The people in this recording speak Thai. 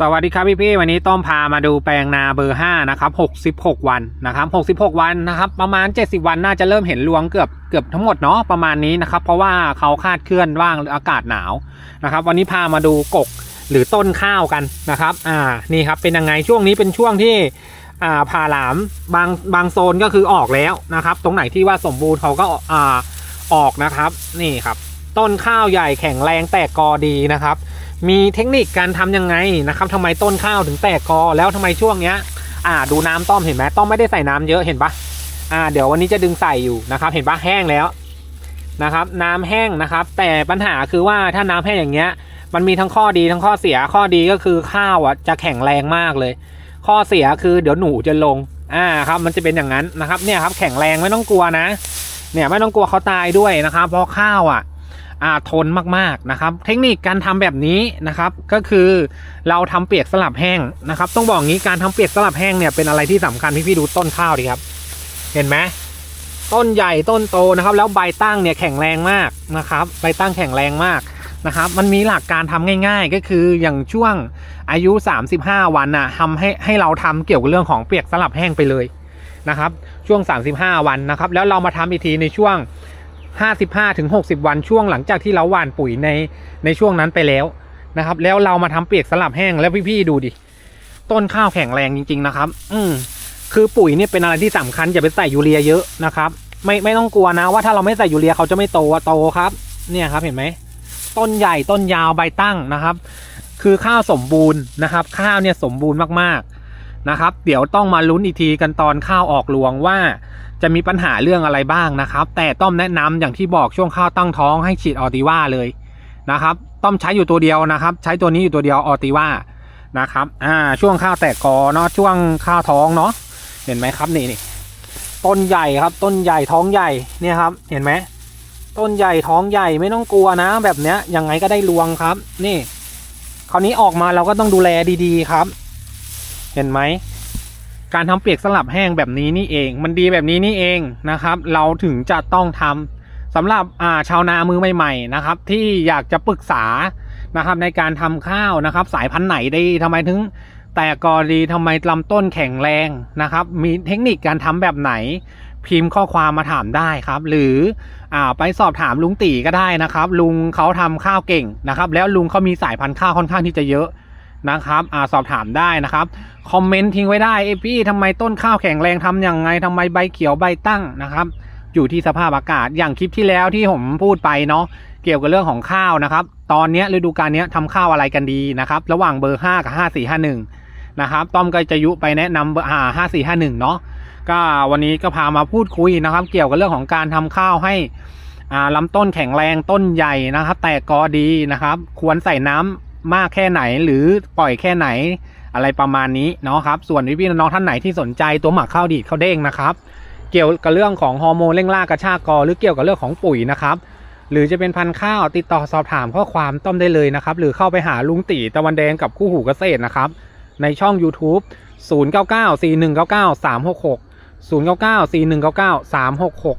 สวัสดีครับพี่พี่วันนี้ต้อมพามาดูแปลงนาเบอร์5นะครับ66 วันนะครับ66 วันนะครับประมาณ 70 วันน่าจะเริ่มเห็นรวงเกือบเกือบทั้งหมดเนาะประมาณนี้นะครับเพราะว่าเขาคาดเคลื่อนว่างอากาศหนาวนะครับวันนี้พามาดูกกหรือต้นข้าวกันนะครับอ่านี่ครับเป็นยังไงช่วงนี้เป็นช่วงที่อ่าผ่าหลามบางบางโซนก็คือออกแล้วนะครับตรงไหนที่ว่าสมบูรณ์เขาก็อ่าออกนะครับนี่ครับต้นข้าวใหญ่แข็งแรงแตกกอดีนะครับ มีเทคนิคการทำยังไงนะครับทำไมต้นข้าวถึงแตกกอแล้วทำไมช่วงเนี้ย อ่า ดูน้ำต้อมเห็นไหมต้อมไม่ได้ใส่น้ำเยอะเห็นปะอ่า เดี๋ยววันนี้จะดึงใส่อยู่นะครับ เห็นปะแห้งแล้วนะครับ น้ำแห้งนะครับ แต่ปัญหาคือว่าถ้าน้ำแห้งอย่างเงี้ย มันมีทั้งข้อดีทั้งข้อเสียข้อดีก็คือข้าวอะจะแข็งแรงมากเลย ข้อเสียคือเดี๋ยวหนูจะลงอ่าครับมันจะเป็นอย่างนั้นนะครับเนี่ยครับแข็งแรงไม่ต้องกลัวนะ เนี่ยไม่ต้องกลัวเขาตายด้วยนะครับเพราะข้าวอะ ทนมากๆนะครับ เทคนิคการทำแบบนี้นะครับ ก็คือเราทำเปียกสลับแห้งนะครับ ต้องบอกงี้การทำเปียกสลับแห้งเนี่ยเป็นอะไรที่สำคัญพี่พี่ดูต้นข้าวดิครับ เห็นไหมต้นใหญ่ต้นโตนะครับ แล้วใบตั้งเนี่ยแข็งแรงมากนะครับ ใบตั้งแข็งแรงมากนะครับ มันมีหลักการทำง่าย ๆ ก็คืออย่างช่วงอายุ 35 วันน่ะทำให้ให้เราทำเกี่ยวกับเรื่องของเปียกสลับแห้งไปเลยนะครับ ช่วง 35 วันนะครับ แล้วเรามาทำอีกทีในช่วง 55ถึง60 วันช่วงหลังจากที่เราหว่านปุ๋ยในในช่วงนั้นไปแล้วนะครับ แล้วเรามาทำเปียกสลับแห้งแล้วพี่ๆดูดิ ต้นข้าวแข็งแรงจริง ๆนะครับ อืมคือปุ๋ยเนี่ยเป็นอะไรที่สำคัญอย่าไปใส่ยูเรียเยอะนะครับ ไม่ไม่ต้องกลัวนะว่าถ้าเราไม่ใส่ยูเรียเขาจะไม่โตโตครับ เนี่ยครับเห็นไหมต้นใหญ่ต้นยาวใบตั้งนะครับ คือข้าวสมบูรณ์นะครับ ข้าวเนี่ยสมบูรณ์มากๆ นะครับ เดี๋ยวต้องมาลุ้นอีกทีกันตอนข้าวออกรวงว่า จะมีปัญหาเรื่องอะไรบ้างนะครับ แต่ต้อมแนะนำอย่างที่บอกช่วงข้าวตั้งท้องให้ฉีดออติว่าเลยนะครับ ต้อมใช้อยู่ตัวเดียวนะครับ ใช้ตัวนี้อยู่ตัวเดียวออติว่านะครับอ่าช่วงข้าวแตกกอเนาะช่วงข้าวท้องเนาะเห็นไหมครับนี่นี่ต้นใหญ่ครับ ต้นใหญ่ท้องใหญ่เนี่ยครับ เห็นไหมต้นใหญ่ท้องใหญ่ไม่ต้องกลัวนะ แบบเนี้ยยังไงก็ได้รวงครับ นี่ คราวนี้ออกมาเราก็ต้องดูแลดีๆครับ เห็นไหมการทำเปียกสลับแห้งแบบนี้นี่เอง มันดีแบบนี้นี่เองนะครับ เราถึงจะต้องทำสำหรับอ่าชาวนามือใหม่ๆนะครับ ที่อยากจะปรึกษานะครับในการทำข้าวนะครับ สายพันธุ์ไหนดีทำไมถึงแต่กอดีทำไมลำต้นแข็งแรงนะครับ มีเทคนิคการทำแบบไหน พิมพ์ข้อความมาถามได้ครับ หรืออ่าไปสอบถามลุงตีก็ได้นะครับ ลุงเขาทำข้าวเก่งนะครับ แล้วลุงเขามีสายพันธุ์ข้าวค่อนข้างที่จะเยอะ นะครับอ่าสอบถามได้นะครับคอมเมนต์ทิ้งไว้ได้เอยพี่ทำไมต้นข้าวแข็งแรงทำอย่างไงทำไมใบเขียวใบตั้งนะครับอยู่ที่สภาพอากาศอย่างคลิปที่แล้วที่ผมพูดไปเนาะเกี่ยวกับเรื่องของข้าวนะครับ ตอนนี้ฤดูกาลนี้ทำข้าวอะไรกันดีนะครับ ระหว่างเบอร์ 5 กับ 5451 นะครับต้อมก็จะยุไปแนะนำเบอร์อ่า5451 เนาะก็วันนี้ก็พามาพูดคุยนะครับ เกี่ยวกับเรื่องของการทำข้าวให้อ่าลำต้นแข็งแรงต้นใหญ่นะครับ แตกกอดีนะครับ ควรใส่น้ำ มากแค่ไหนหรือปล่อยแค่ไหนอะไรประมาณนี้เนาะครับ ส่วนพี่ๆน้องๆท่านไหนที่สนใจตัวหมักข้าวดีดข้าวเด้งนะครับ เกี่ยวกับเรื่องของฮอร์โมนเร่งล่ากระชากกอหรือเกี่ยวกับเรื่องของปุ๋ยนะครับหรือจะเป็นพันธุ์ข้าวติดต่อสอบถามข้อความต้อมได้เลยนะครับ หรือเข้าไปหาลุงตีตะวันแดงกับคู่หูเกษตรนะครับ ในช่อง YouTube 099 4199 366 099 4199 366